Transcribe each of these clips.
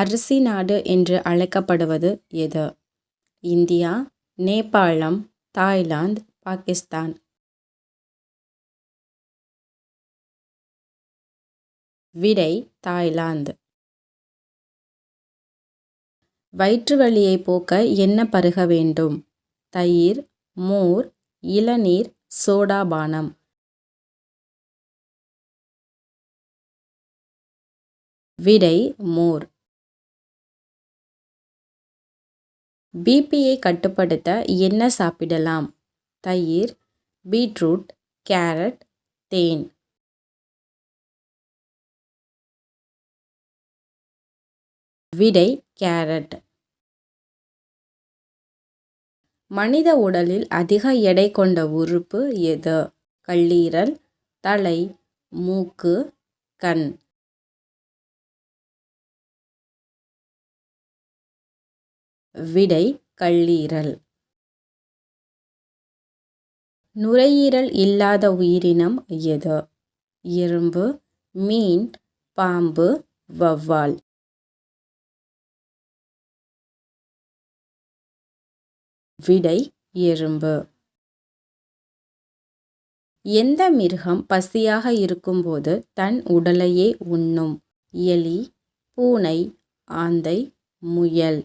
அரிசி நாடு என்று அழைக்கப்படுவது எது? இந்தியா நேபாளம் தாய்லாந்து பாகிஸ்தான். விடை தாய்லாந்து. வயிற்று வலியை போக்க என்ன பருக வேண்டும்? தயிர் மோர் இளநீர் சோடா பானம். விடை மோர். பிபியை கட்டுப்படுத்த என்ன சாப்பிடலாம்? தயிர் பீட்ரூட் கேரட் தேன். விடை கேரட். மனித உடலில் அதிக எடை கொண்ட உறுப்பு எது? கல்லீரல் தலை மூக்கு கண். விடை கல்லீரல். நுரையீரல் இல்லாத உயிரினம் எது? எறும்பு மீன் பாம்பு வவ்வால் விடை எறும்பு எந்த மிருகம் பசியாக இருக்கும்போது தன் உடலையே உண்ணும்? எலி பூனை ஆந்தை முயல்.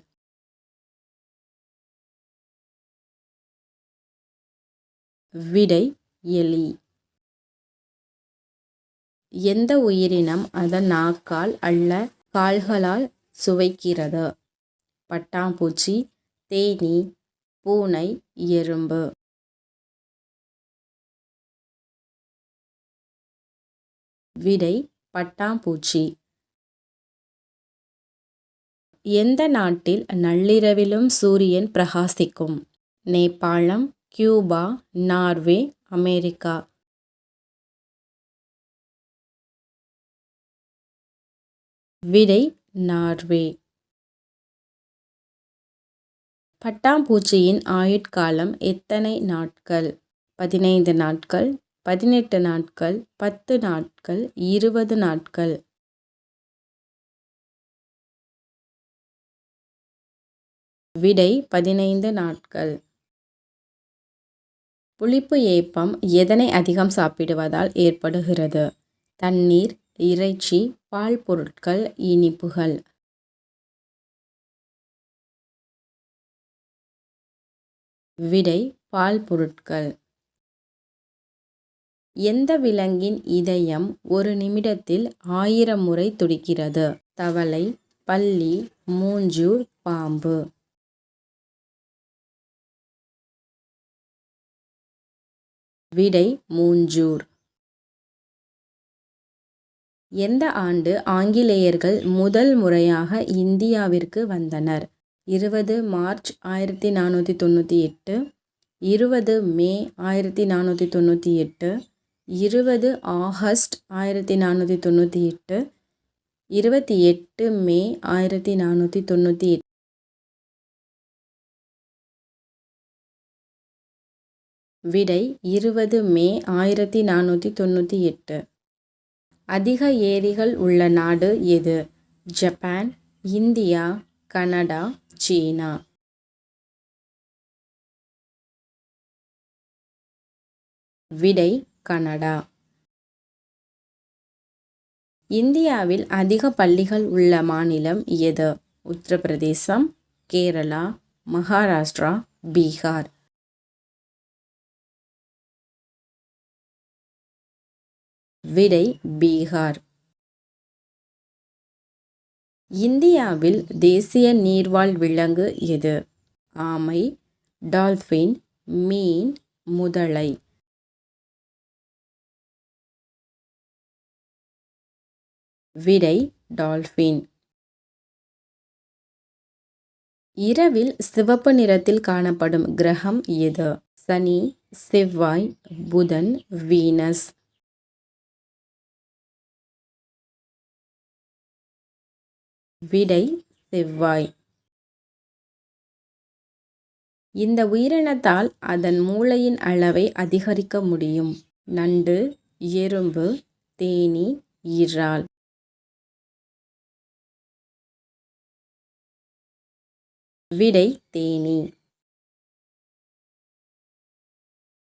விடை எலி. எந்த உயிரினம் அதன் நாக்கால் அல்ல கால்களால் சுவைக்கிறது? பட்டாம்பூச்சி தேனி பூனை எறும்பு. விடை பட்டாம்பூச்சி. எந்த நாட்டில் நள்ளிரவிலும் சூரியன் பிரகாசிக்கும்? நேபாளம் கியூபா நார்வே அமெரிக்கா. விடை நார்வே. பட்டாம்பூச்சியின் ஆயுட்காலம் எத்தனை நாட்கள்? பதினைந்து நாட்கள் பதினெட்டு நாட்கள் பத்து நாட்கள் இருபது நாட்கள். விடை பதினைந்து நாட்கள். புளிப்பு ஏப்பம் எதனை அதிகம் சாப்பிடுவதால் ஏற்படுகிறது? தண்ணீர் இறைச்சி பால் பொருட்கள் இனிப்புகள். விடை பால் பொருட்கள். எந்த விலங்கின் இதயம் ஒரு நிமிடத்தில் ஆயிரம் முறை துடிக்கிறது? தவளை பல்லி மூஞ்சூர் பாம்பு. விடை மூஞ்சூர். எந்த ஆண்டு ஆங்கிலேயர்கள் முதல் முறையாக இந்தியாவிற்கு வந்தனர்? இருபது மார்ச் ஆயிரத்தி நானூற்றி தொண்ணூற்றி எட்டு இருபது மே ஆயிரத்தி நானூற்றி தொண்ணூற்றி எட்டு இருபது ஆகஸ்ட் ஆயிரத்தி நானூற்றி தொண்ணூற்றி எட்டு இருபத்தி எட்டு மே ஆயிரத்தி நானூற்றி தொண்ணூற்றி விடை இருபது மே ஆயிரத்தி நானூற்றி தொண்ணூற்றி எட்டு. அதிக ஏரிகள் உள்ள நாடு எது? ஜப்பான் இந்தியா கனடா சீனா. விடை கனடா. இந்தியாவில் அதிக பள்ளிகள் உள்ள மாநிலம் எது? உத்தரப்பிரதேசம் கேரளா மகாராஷ்டிரா பீகார். விடை பீகார். இந்தியாவில் தேசிய நீர்வாழ் விலங்கு எது? ஆமை டால்ஃபின் மீன் முதலை. விடை டால்ஃபின் இரவில் சிவப்பு நிறத்தில் காணப்படும் கிரகம் எது? சனி செவ்வாய் புதன் வீனஸ். விடை செவ்வாய். இந்த உயிரினத்தால் அதன் மூளையின் அளவை அதிகரிக்க முடியும். நண்டு எறும்பு தேனீ இறால். விடை தேனி.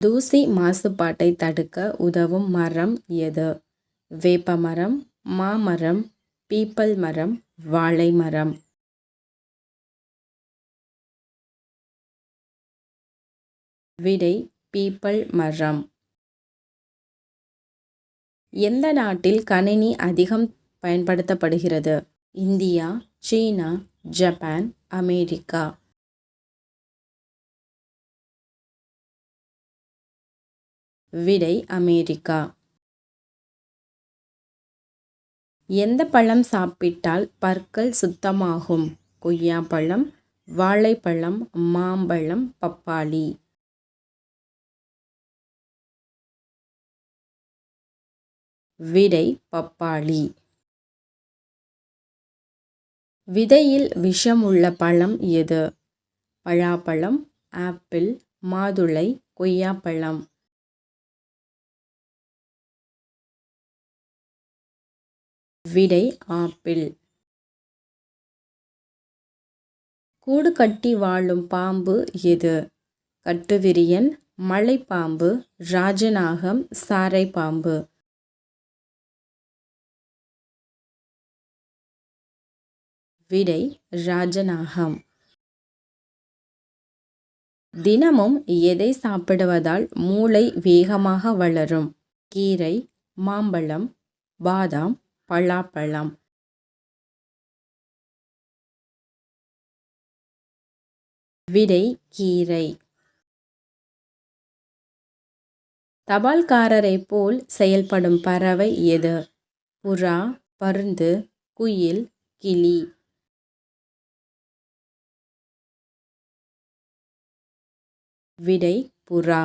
தூசி மாசுபாட்டை தடுக்க உதவும் மரம் எது? வேப்பமரம் மாமரம் பீப்பல் மரம் வாழை மரம். விடை பீப்பல் மரம். எந்த நாட்டில் கணினி அதிகம் பயன்படுத்தப்படுகிறது? இந்தியா சீனா ஜப்பான் அமெரிக்கா. விடை அமெரிக்கா. எந்த பழம் சாப்பிட்டால் பற்கள் சுத்தமாகும்? கொய்யாப்பழம் வாழைப்பழம் மாம்பழம் பப்பாளி. விடை பப்பாளி. விதையில் விஷமுள்ள பழம் எது? பழாப்பழம் ஆப்பிள் மாதுளை கொய்யாப்பழம் விடை ஆப்பிள். கூடு கட்டி வாழும் பாம்பு எது? கட்டுவிரியன் மலைப்பாம்பு ராஜநாகம் சாரை பாம்பு விடை ராஜநாகம். தினமும் எதை சாப்பிடுவதால் மூளை வேகமாக வளரும்? கீரை மாம்பழம் பாதாம் பலாப்பழம் விடை கீரை. தபால்காரரை போல் செயல்படும் பறவை எது? புறா பருந்து குயில் கிளி. விடை புறா.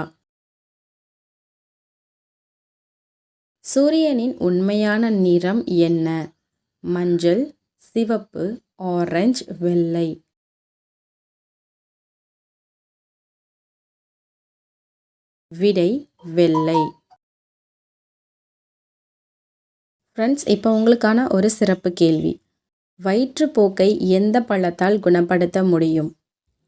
சூரியனின் உண்மையான நிறம் என்ன? மஞ்சள் சிவப்பு ஆரஞ்சு வெள்ளை. விடை வெள்ளை. ஃப்ரெண்ட்ஸ் இப்போ உங்களுக்கான ஒரு சிறப்பு கேள்வி. வயிற்றுப்போக்கை எந்த பழத்தால் குணப்படுத்த முடியும்?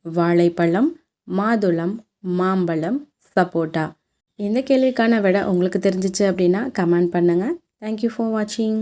வாழைப்பழம் மாதுளம் மாம்பழம் சப்போட்டா. இந்த கேள்விக்கான விட உங்களுக்கு தெரிஞ்சிச்சு அப்படின்னா கமெண்ட் பண்ணுங்கள் தேங்க்யூ ஃபார் வாட்சிங்